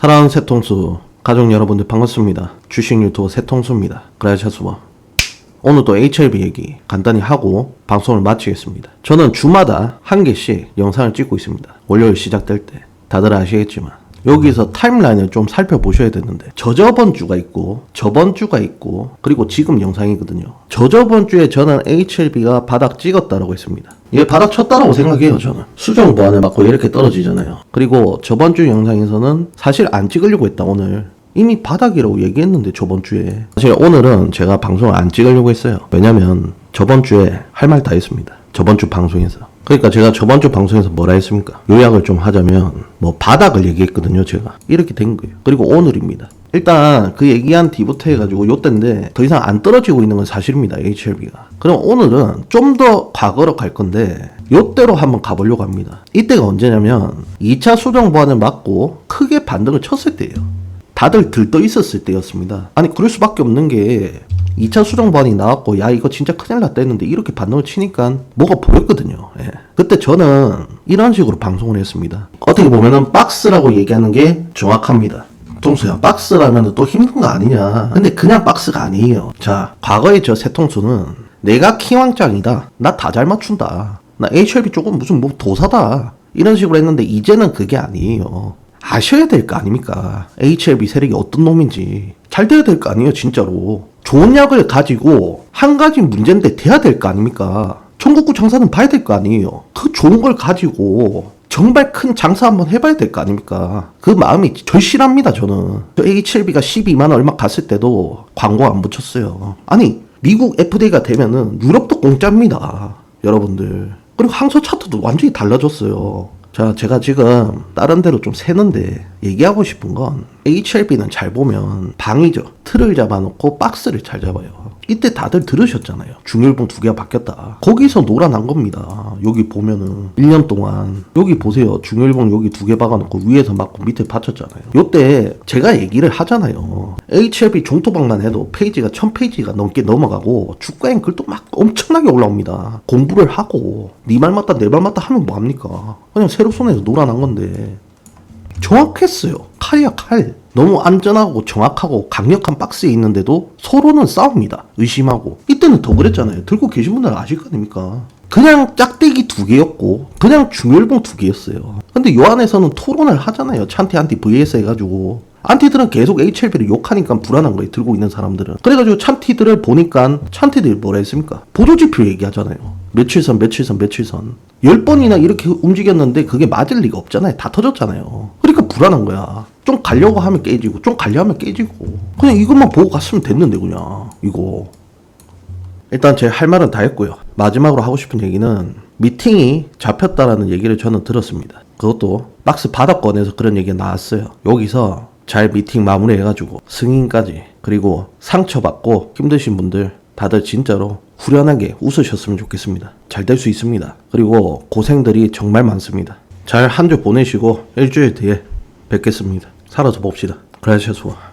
사랑하는 세통수 가족 여러분들 반갑습니다. 주식 유튜버 세통수입니다. 그라샤수와 오늘도 HLB 얘기 간단히 하고 방송을 마치겠습니다. 저는 주마다 한 개씩 영상을 찍고 있습니다. 월요일 시작될 때 다들 아시겠지만 여기서 타임라인을 좀 살펴보셔야 되는데 저저번 주가 있고 저번 주가 있고 그리고 지금 영상이거든요. 저저번 주에 저는 HLB가 바닥 찍었다라고 했습니다. 얘 바닥 쳤다라고 생각해요 저는. 수정 보안을 맞고 이렇게 떨어지잖아요. 그리고 저번 주 영상에서는 사실 안 찍으려고 했다 오늘. 이미 바닥이라고 얘기했는데 저번 주에 사실 오늘은 제가 방송을 안 찍으려고 했어요 왜냐면 저번 주에 할 말 다 했습니다 저번 주 방송에서 그러니까 제가 저번 주 방송에서 뭐라 했습니까? 요약을 좀 하자면 뭐 바닥을 얘기했거든요 제가. 이렇게 된 거예요. 그리고 오늘입니다. 일단 그 얘기한 뒤부터 해가지고 요때인데 더 이상 안 떨어지고 있는 건 사실입니다 HLB가. 그럼 오늘은 좀 더 과거로 갈 건데 요때로 한번 가보려고 합니다. 이때가 언제냐면 2차 수정 보완을 맞고 크게 반등을 쳤을 때예요. 다들 들떠 있었을 때였습니다. 아니 그럴 수밖에 없는 게 2차 수정반이 나왔고 야 이거 진짜 큰일 났다 했는데 이렇게 반응을 치니까 뭐가 보였거든요. 예. 그때 저는 이런 식으로 방송을 했습니다. 어떻게 보면은 박스라고 얘기하는 게 정확합니다. 동수야 박스라면 또 힘든 거 아니냐. 근데 그냥 박스가 아니에요. 자 과거의 저 세통수는 내가 키왕짱이다. 나 다 잘 맞춘다. 나 HLB 조금 무슨 뭐 도사다. 이런 식으로 했는데 이제는 그게 아니에요. 아셔야 될 거 아닙니까? HLB 세력이 어떤 놈인지. 잘 돼야 될 거 아니에요, 진짜로. 좋은 약을 가지고 한 가지 문제인데 돼야 될 거 아닙니까? 청국구 장사는 봐야 될 거 아니에요. 그 좋은 걸 가지고 정말 큰 장사 한번 해봐야 될 거 아닙니까? 그 마음이 절실합니다, 저는. 저 HLB가 12만원 얼마 갔을 때도 광고 안 붙였어요. 아니, 미국 FDA가 되면은 유럽도 공짜입니다. 여러분들. 그리고 항소 차트도 완전히 달라졌어요. 자, 제가 지금 다른 데로 좀 새는데 얘기하고 싶은 건 HLB는 잘 보면 방이죠. 틀을 잡아놓고 박스를 잘 잡아요. 이때 다들 들으셨잖아요. 중일봉 두 개가 바뀌었다. 거기서 놀아난 겁니다. 여기 보면은 1년 동안 여기 보세요. 중일봉 여기 두 개 박아놓고 위에서 맞고 밑에 받쳤잖아요. 요때 제가 얘기를 하잖아요. HLB 종토방만 해도 페이지가 1000페이지가 넘게 넘어가고 주가 앵글도 막 엄청나게 올라옵니다. 공부를 하고 네 말 맞다 내 말 맞다 하면 뭐합니까? 그냥 새로 손에서 놀아난 건데 정확했어요. 칼이야 칼. 너무 안전하고 정확하고 강력한 박스에 있는데도 서로는 싸웁니다. 의심하고. 이때는 더 그랬잖아요. 들고 계신 분들은 아실 거 아닙니까? 그냥 짝대기 두 개였고 그냥 중열봉 두 개였어요. 근데 요 안에서는 토론을 하잖아요. 찬티 안티 vs 해가지고 안티들은 계속 HLB를 욕하니까 불안한 거예요. 들고 있는 사람들은. 그래가지고 찬티들을 보니까 찬티들이 뭐라 했습니까? 보조지표 얘기하잖아요. 며칠선 며칠선 며칠선 열 번이나 이렇게 움직였는데 그게 맞을 리가 없잖아요. 다 터졌잖아요. 불안한 거야. 좀 가려고 하면 깨지고 좀 가려 하면 깨지고 그냥 이것만 보고 갔으면 됐는데 그냥 이거 일단 제 할 말은 다 했고요. 마지막으로 하고 싶은 얘기는 미팅이 잡혔다라는 얘기를 저는 들었습니다. 그것도 박스 바닥권에서 그런 얘기가 나왔어요. 여기서 잘 미팅 마무리해가지고 승인까지 그리고 상처받고 힘드신 분들 다들 진짜로 후련하게 웃으셨으면 좋겠습니다. 잘 될 수 있습니다. 그리고 고생들이 정말 많습니다. 잘 한 주 보내시고 일주일 뒤에 뵙겠습니다. 살아서 봅시다. 그라시아스와